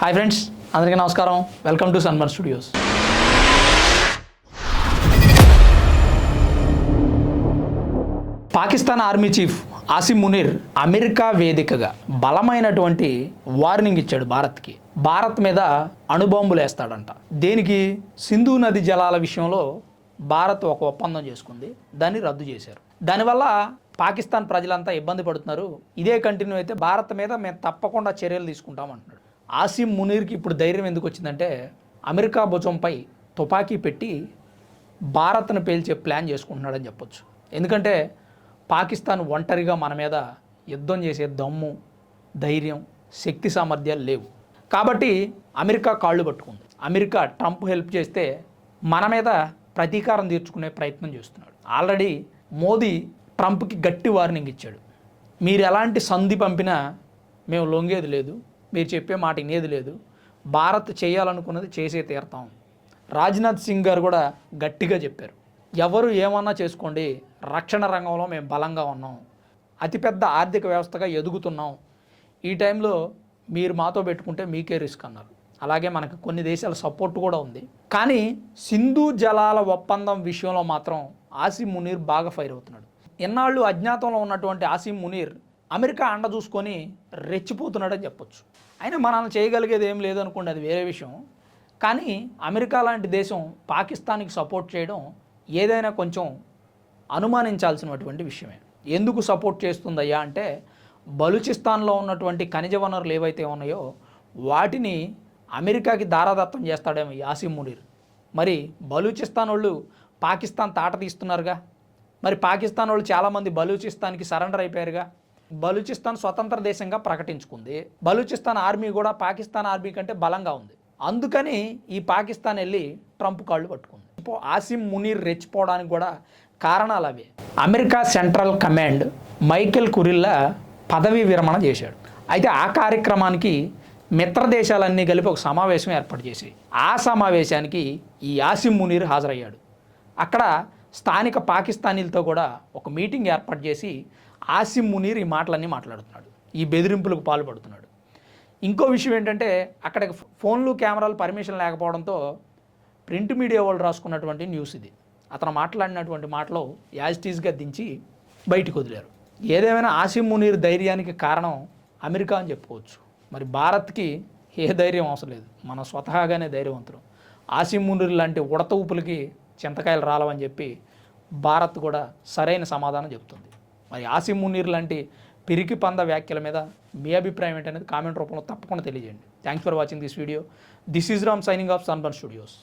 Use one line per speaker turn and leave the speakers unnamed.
Hi friends అందరికీ నమస్కారం. Welcome to Sunburn studios Pakistan army chief Asim Munir America వేదికగా బలమైనటువంటి వార్నింగ్ ఇచ్చాడు భారత్కి. భారత్ మీద అణుబాంబులు వేస్తాడంట. దేనికి? సింధు నది జలాల విషయంలో భారత్ ఒక ఒప్పందం చేసుకుంది. దాన్ని రద్దు చేశారు. దానివల్ల పాకిస్తాన్ ప్రజలంతా ఇబ్బంది పడుతున్నారు. ఇదే కంటిన్యూ అయితే భారత్ మీద మేము తప్పకుండా చర్యలు తీసుకుంటాం అంటున్నాడు. ఆసిమ్ మునీర్కి ఇప్పుడు ధైర్యం ఎందుకు వచ్చిందంటే అమెరికా భుజంపై తుపాకీ పెట్టి భారత్ను పేల్చే ప్లాన్ చేసుకుంటున్నాడని చెప్పొచ్చు. ఎందుకంటే పాకిస్తాన్ ఒంటరిగా మన మీద యుద్ధం చేసే దమ్ము ధైర్యం శక్తి సామర్థ్యాలు లేవు. కాబట్టి అమెరికా కాళ్ళు పట్టుకుంది. అమెరికా ట్రంప్ హెల్ప్ చేస్తే మన మీద ప్రతీకారం తీర్చుకునే ప్రయత్నం చేస్తున్నాడు. ఆల్రెడీ మోదీ ట్రంప్కి గట్టి వార్నింగ్ ఇచ్చాడు. మీరు ఎలాంటి సంధి పంపినా మేము లొంగేది లేదు. మీరు చెప్పే మాట వినేది లేదు. భారత్ చేయాలనుకున్నది చేసే తీరతాం రాజ్నాథ్ సింగ్ గారు కూడా గట్టిగా చెప్పారు. ఎవరు ఏమన్నా చేసుకోండి రక్షణ రంగంలో మేము బలంగా ఉన్నాం. అతిపెద్ద ఆర్థిక వ్యవస్థగా ఎదుగుతున్నాం. ఈ టైంలో మీరు మాతో పెట్టుకుంటే మీకే రిస్క్ అన్నారు. అలాగే మనకు కొన్ని దేశాల సపోర్ట్ కూడా ఉంది. కానీ సింధు జలాల ఒప్పందం విషయంలో మాత్రం ఆసిమ్ మునీర్ బాగా ఫైర్ అవుతున్నాడు. ఎన్నాళ్ళు అజ్ఞాతంలో ఉన్నటువంటి ఆసిమ్ మునీర్ అమెరికా అండ చూసుకొని రెచ్చిపోతున్నాడని చెప్పొచ్చు. అయినా మనం చేయగలిగేది ఏం లేదనుకోండి అది వేరే విషయం. కానీ అమెరికా లాంటి దేశం పాకిస్తాన్కి సపోర్ట్ చేయడం ఏదైనా కొంచెం అనుమానించాల్సినటువంటి విషయమే. ఎందుకు సపోర్ట్ చేస్తుందయ్యా అంటే బలూచిస్తాన్లో ఉన్నటువంటి ఖనిజ వనరులు ఏవైతే ఉన్నాయో వాటిని అమెరికాకి దారాదత్తం చేస్తాడేమో యాసిమ్ మునీర్. మరి బలూచిస్తాన్ వాళ్ళు పాకిస్తాన్ తాట తీస్తున్నారుగా? మరి పాకిస్తాన్ వాళ్ళు చాలామంది బలూచిస్తాన్కి సరెండర్ అయిపోయారుగా? బలూచిస్తాన్ స్వతంత్ర దేశంగా ప్రకటించుకుంది. బలూచిస్తాన్ ఆర్మీ కూడా పాకిస్తాన్ ఆర్మీ కంటే బలంగా ఉంది. అందుకని ఈ పాకిస్తాన్ వెళ్ళి ట్రంప్ కాళ్ళు పట్టుకుంది. ఇప్పుడు ఆసిమ్ మునీర్ రెచ్చిపోవడానికి కూడా కారణాలు అవే. America central command Michael Kurilla పదవీ విరమణ చేశాడు. అయితే ఆ కార్యక్రమానికి మిత్ర దేశాలన్నీ కలిపి ఒక సమావేశం ఏర్పాటు చేసి ఆ సమావేశానికి ఈ ఆసిమ్ మునీర్ హాజరయ్యాడు. అక్కడ స్థానిక పాకిస్తానీలతో కూడా ఒక మీటింగ్ ఏర్పాటు చేసి ఆసిమ్ మునీర్ ఈ మాటలన్నీ మాట్లాడుతున్నాడు. ఈ బెదిరింపులకు పాల్పడుతున్నాడు. ఇంకో విషయం ఏంటంటే అక్కడ ఫోన్లు కెమెరాలు పర్మిషన్ లేకపోవడంతో ప్రింట్ మీడియా వాళ్ళు రాసుకున్నటువంటి న్యూస్ ఇది. అతను మాట్లాడినటువంటి మాటలో యాజిటీస్గా దించి బయటికి వదిలారు. ఏదేమైనా ఆసిమ్ మునీర్ ధైర్యానికి కారణం అమెరికా అని చెప్పుకోవచ్చు. మరి భారత్కి ఏ ధైర్యం అవసరం లేదు. మన స్వతహాగానే ధైర్యవంతులు. ఆసిమ్ మునీర్ లాంటి ఉడత ఊపులకి చింతకాయలు రాలవని చెప్పి భారత్ కూడా సరైన సమాధానం చెప్తుంది మరి ఆసిమ్ మునీర్ లాంటి పిరికి పంద వ్యాఖ్యల మీద మీ అభిప్రాయం ఏంటనేది కామెంట్ రూపంలో తప్పకుండా తెలియజేయండి. Thanks for watching this video this is Ram signing off Sunburn studios